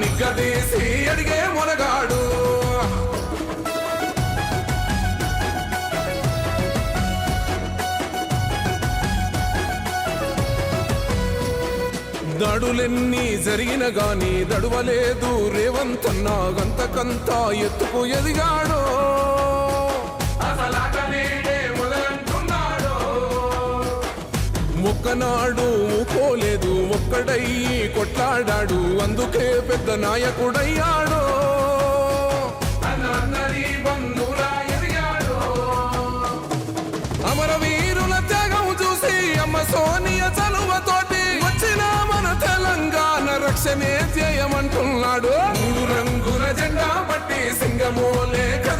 నిగ్గదీసి అడిగే మొనగాడు దడులెన్ని జరిగిన గాని దడువలేదు రేవంతన్నా గంతకంతా ఎత్తుకు ఎదిగాడో. ముక్కనాడు పోలే ఒక్కడై కొట్లాడాడు అందుకే పెద్ద నాయకుడయ్యాడు. అమరవీరుల త్యాగం చూసి అమ్మ సోనియ చలువతోటి వచ్చిన మన తెలంగాణ రక్షణే చేయమంటున్నాడు మూడు రంగుల జెండా పట్టి సింగమోలే కదా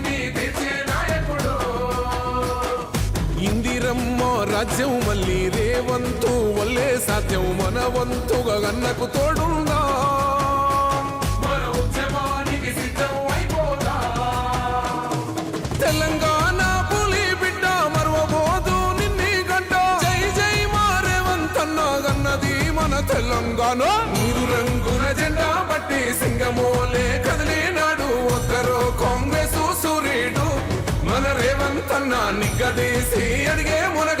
మన వంతుగా గన్నకు తోడుందా. తెలంగాణ పులి బిడ్డ మరవబోదు నిన్ని గంట. జై జై మారేవంతన్న గన్నది మన తెలంగాణ. రంగుల జెండా బట్టి సింగమోలే కదిలినాడు ఒక్కరో కాంగ్రెస్ సూర్యుడు మన రేవంతన్న నిగ్గదీసి అడిగే మునగాడు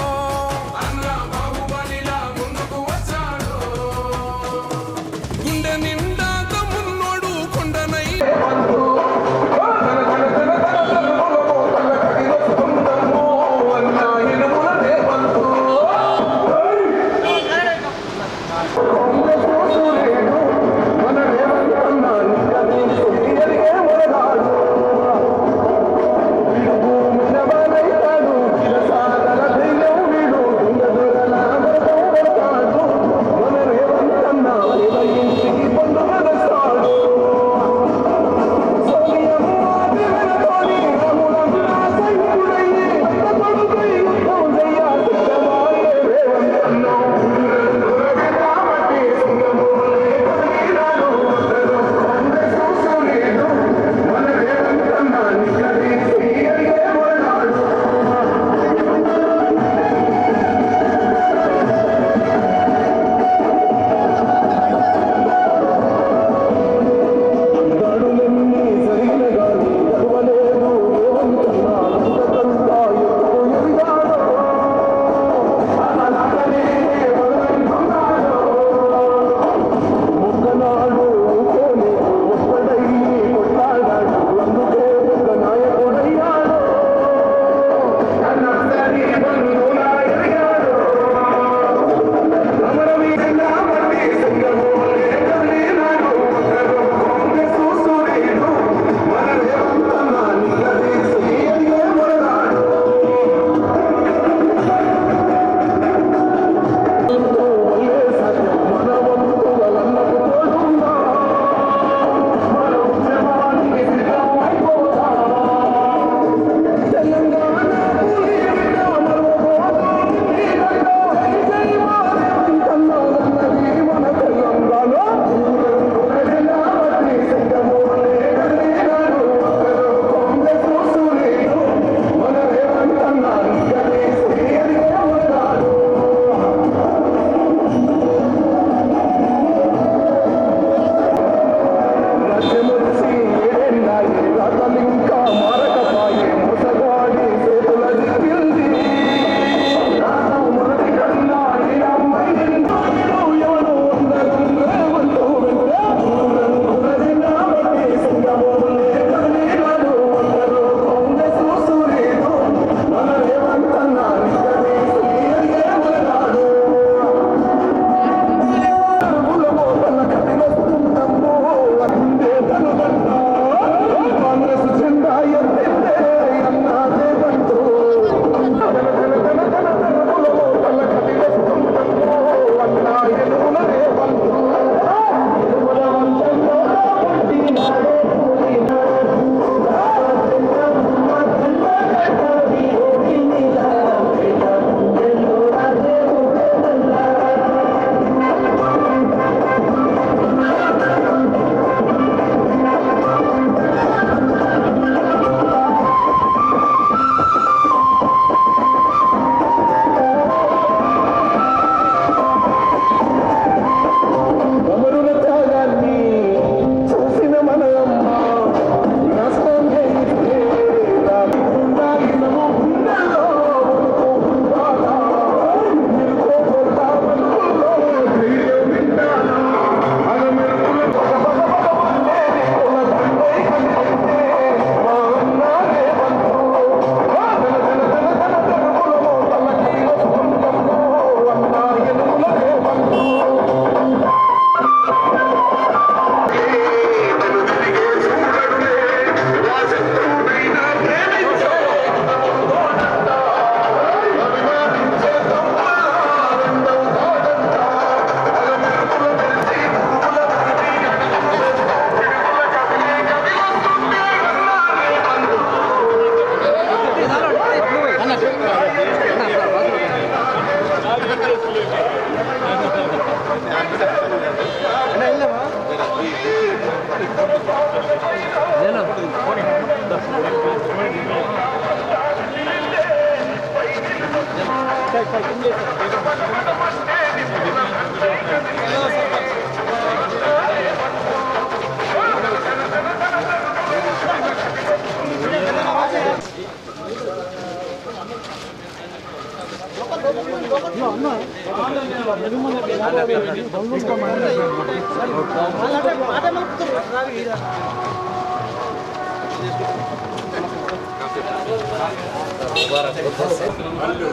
माटामा కొన్ని కూ-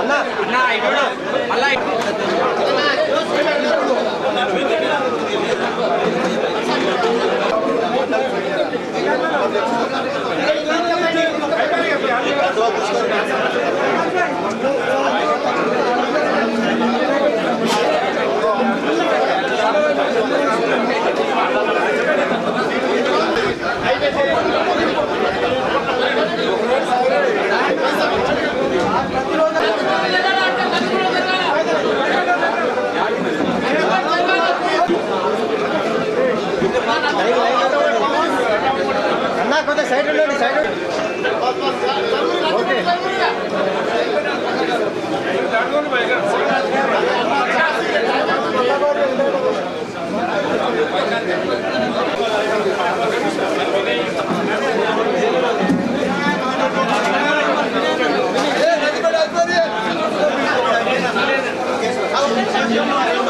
అన్నా కొంత సైడ్ ఉండండి సైడ్ ఓకే. అన్నా